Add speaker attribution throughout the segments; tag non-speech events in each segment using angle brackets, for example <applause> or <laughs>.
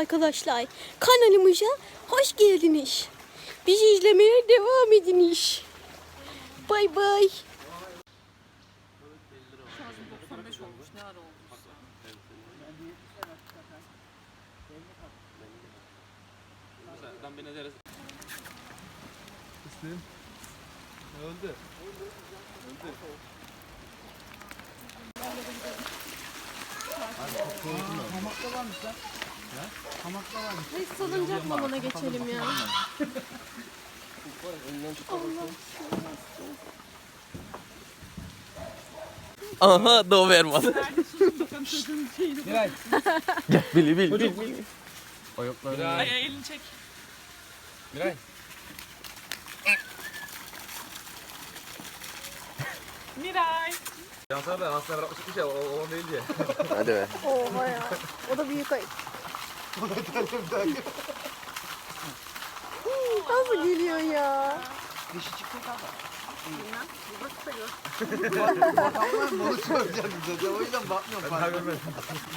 Speaker 1: arkadaşlar. Kanalımıza hoş geldiniz. Bizi izlemeye devam ediniz. Bay bay.
Speaker 2: Şarjım 95 olmuş. Ne ara olmuş?
Speaker 3: Ben beni deriz.
Speaker 4: İslim. Öldü. Öldü.
Speaker 1: Biz salıncak babana geçelim ya.
Speaker 3: Aha Doberman.
Speaker 4: Miray.
Speaker 3: bil bil bil. bil. Ayaklarını.
Speaker 2: Ay elini çek.
Speaker 4: Miray.
Speaker 2: Miray.
Speaker 4: Yansar da hastaya bırakmış bir şey o, o değil diye.
Speaker 3: Hadi be.
Speaker 1: Oha ya. O da büyük ayıp. Nasıl geliyor ya?
Speaker 5: Bunu söyleyeceğim bize. O yüzden bakmıyorum fazla.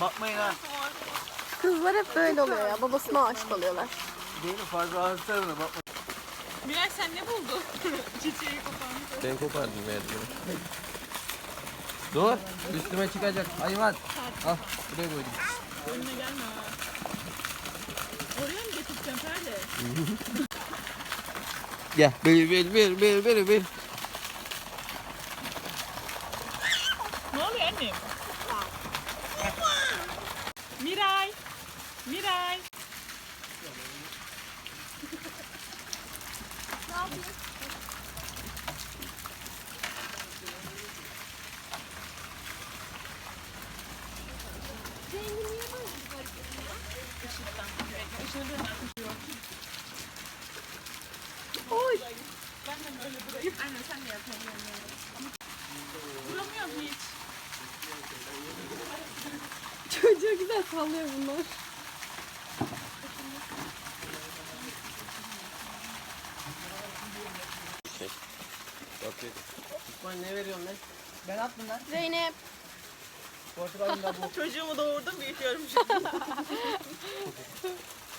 Speaker 5: Bakmayın ha.
Speaker 1: Kızlar hep böyle oluyor ya. Babasına aşık oluyorlar.
Speaker 5: Değil mi? Fazla hastayım da bakma.
Speaker 2: Miray sen ne buldun? <laughs> Çiçeği koparmış.
Speaker 3: Ben kopardım merdiveni. Dur. Üstüme çıkacak hayvan. Al buraya koydum.
Speaker 2: Önüne gelme ha. Oraya mı getireceğim Ferdi? <laughs>
Speaker 3: Gel. Bil bil bil bil bil bil.
Speaker 2: Ne oluyor annem? Miray. Miray. <laughs> <laughs>
Speaker 1: Oy.
Speaker 2: Ben de böyle durayım. Anne sen de yapalım. Duramıyorum hiç.
Speaker 1: Çocuğu güzel sallıyor bunlar.
Speaker 5: İsmail ne veriyorsun lan? Ben attım lan.
Speaker 1: Zeynep.
Speaker 5: Portakalında bu. <laughs>
Speaker 2: Çocuğumu doğurdum büyütüyorum <laughs>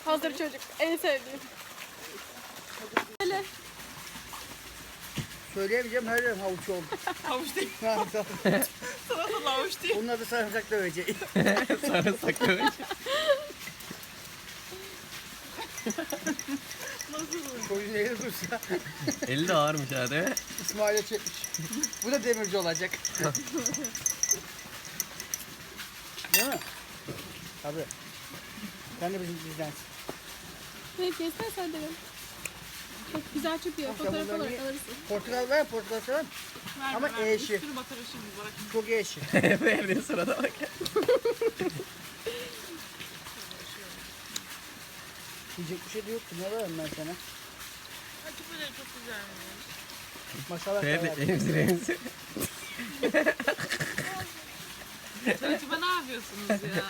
Speaker 1: Hazır çocuk. En sevdiğim. Öyle.
Speaker 5: Söyleyemeyeceğim her yerim havuç oldu. <laughs>
Speaker 2: Havuç değil.
Speaker 5: Ha, tamam. <laughs>
Speaker 2: Salatalı havuç değil.
Speaker 5: Onun adı sarımsak döveceği. <laughs>
Speaker 3: Sarımsak dövüş.
Speaker 5: Koyun eli dursa
Speaker 3: Eli de ağırmış ha değil mi?
Speaker 5: İsmail'e çekmiş. bu da demirci olacak. Değil mi? Tabii. Sen de bizim bizdensin.
Speaker 1: Peki istersen de. Çok güzel çıkıyor.
Speaker 5: Bak,
Speaker 1: Fotoğraf olarak alırsın.
Speaker 5: Portakal var ya portakal seven.
Speaker 2: Verme,
Speaker 5: Ama
Speaker 2: verme.
Speaker 5: eşi.
Speaker 2: Üstünü batırır şimdi bırak. <laughs>
Speaker 5: Çok eşi. <laughs>
Speaker 3: Verdiğin sırada bak. <laughs>
Speaker 5: Yiyecek bir şey de yoktu. Ne vereyim ben sana?
Speaker 2: Açıkları çok güzelmiş.
Speaker 5: Maşallah.
Speaker 3: Ferdi
Speaker 5: sever.
Speaker 3: emzir emzir.
Speaker 2: Acaba ne yapıyorsunuz ya?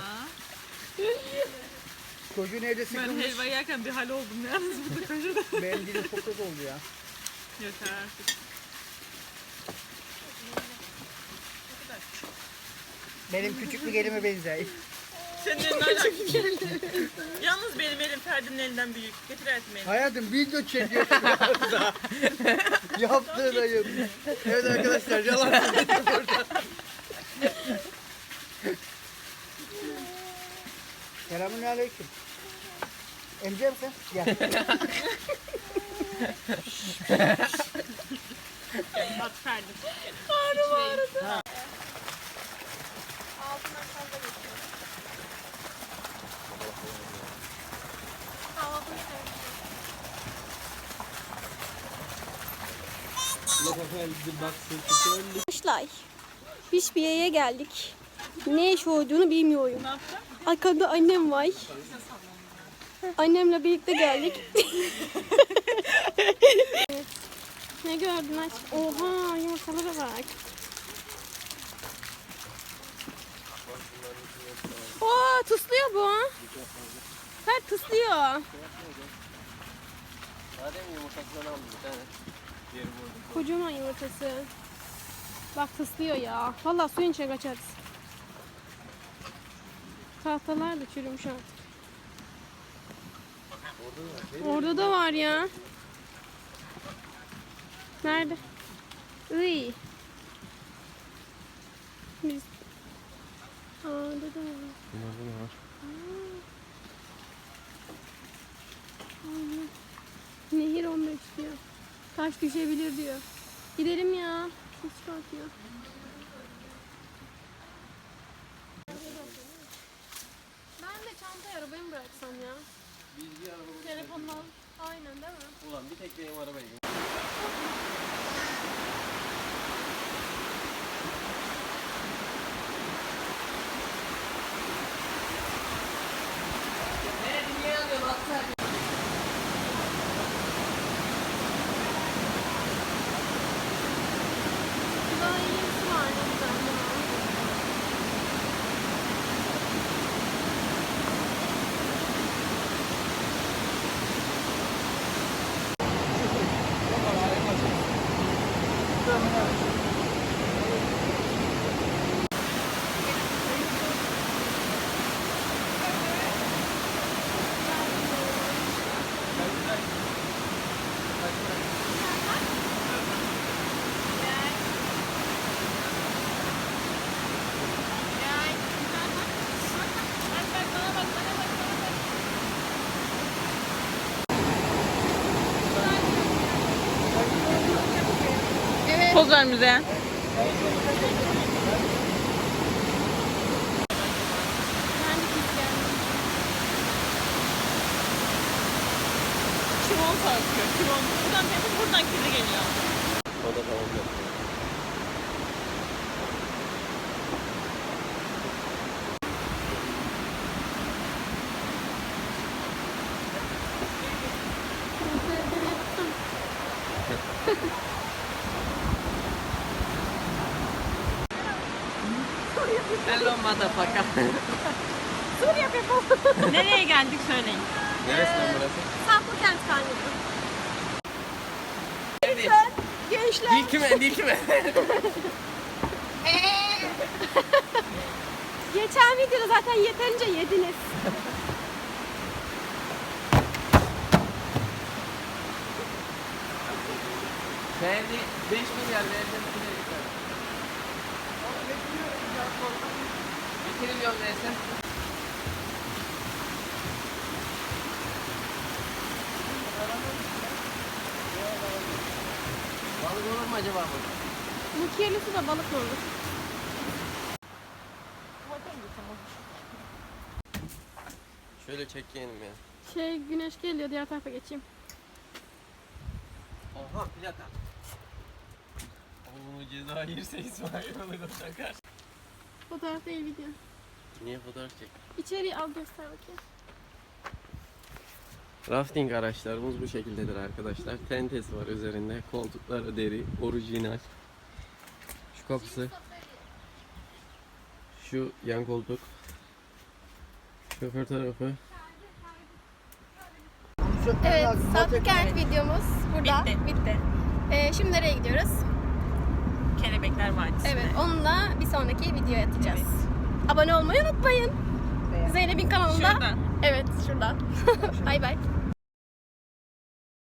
Speaker 5: Çocuğun evde
Speaker 2: Ben
Speaker 5: sıkılmış.
Speaker 2: helva yerken bir hal oldum yalnız <laughs> burada kaşıda.
Speaker 5: Benim dilim çok kötü oldu ya.
Speaker 2: Yeter artık.
Speaker 5: Benim küçük bir gelime benzer.
Speaker 2: Senin elinden <laughs> alakası. Yalnız benim elim Ferdi'nin elinden büyük. Getir hayatım elini.
Speaker 5: Hayatım video çekiyor. <laughs> Yaptığın ayıp. Evet arkadaşlar yalan söyledim burada. Selamun aleyküm. Emce misin? Gel.
Speaker 2: Bak Ferdi.
Speaker 1: Ağrım ağrıdı. Arkadaşlar biz bir yere geldik. Ne iş olduğunu bilmiyorum. Arkada annem var. Annemle birlikte geldik. ne gördün aç? Oha yumurtalara bak. Oo tıslıyor bu. Her tıslıyor.
Speaker 3: Madem yumurtasından aldım bir tane. Diğeri burada.
Speaker 1: Kocaman yumurtası. Bak tıslıyor ya. Vallahi suyun içine kaçarız. Tahtalar da çürümüş artık. Orada da var ya. Nerede? Iy. Biz... Aa, orada da var.
Speaker 3: Bunlarda ne var?
Speaker 1: Nehir 15 diyor. Taş düşebilir diyor. Gidelim ya. Ses çıkartıyor. Ben de çantayı arabaya mı bıraksam ya?
Speaker 3: Biz bir araba
Speaker 1: Telefonunu al. Aynen değil mi?
Speaker 3: Ulan bir tek benim arabaya gel.
Speaker 1: Daha iyisi var ne güzel ya.
Speaker 2: Poz ver müzeye. Kivon sarkıyor. Kivon. Buradan temiz, buradan kirli geliyor.
Speaker 3: O da tamam Hello motherfucker. <laughs>
Speaker 2: Nereye geldik söyleyin.
Speaker 3: Neresi lan burası?
Speaker 1: Saklı kent kanyonu. Gençler.
Speaker 3: Dil kime? Dil kime? <laughs>
Speaker 1: Geçen videoda zaten yeterince yediniz.
Speaker 3: Beğendi 5 milyar verdim. Trilyon versen. Balık olur mu acaba bu?
Speaker 1: Bu kirli suda balık olur?
Speaker 3: Şöyle çek yeğenim ya.
Speaker 1: Şey güneş geliyor diğer tarafa geçeyim.
Speaker 3: Oha plaka. Oğlum ceza yerse İsmail onu da takar.
Speaker 1: Fotoğraf değil video.
Speaker 3: Niye fotoğraf çek?
Speaker 1: İçeriği al göster bakayım.
Speaker 3: Rafting araçlarımız bu şekildedir arkadaşlar. Tentesi var üzerinde. Koltukları deri, orijinal. Şu kapısı. Şu yan koltuk. Şoför tarafı.
Speaker 1: Evet, Saklı Kent videomuz burada.
Speaker 2: Bitti.
Speaker 1: Bitti. Ee, şimdi nereye gidiyoruz?
Speaker 2: Kelebekler Vadisi.
Speaker 1: Evet, onunla bir sonraki videoya atacağız. Abone olmayı unutmayın. Zeynep'in kanalında.
Speaker 2: Şuradan.
Speaker 1: Evet, şuradan. <laughs> bay bay.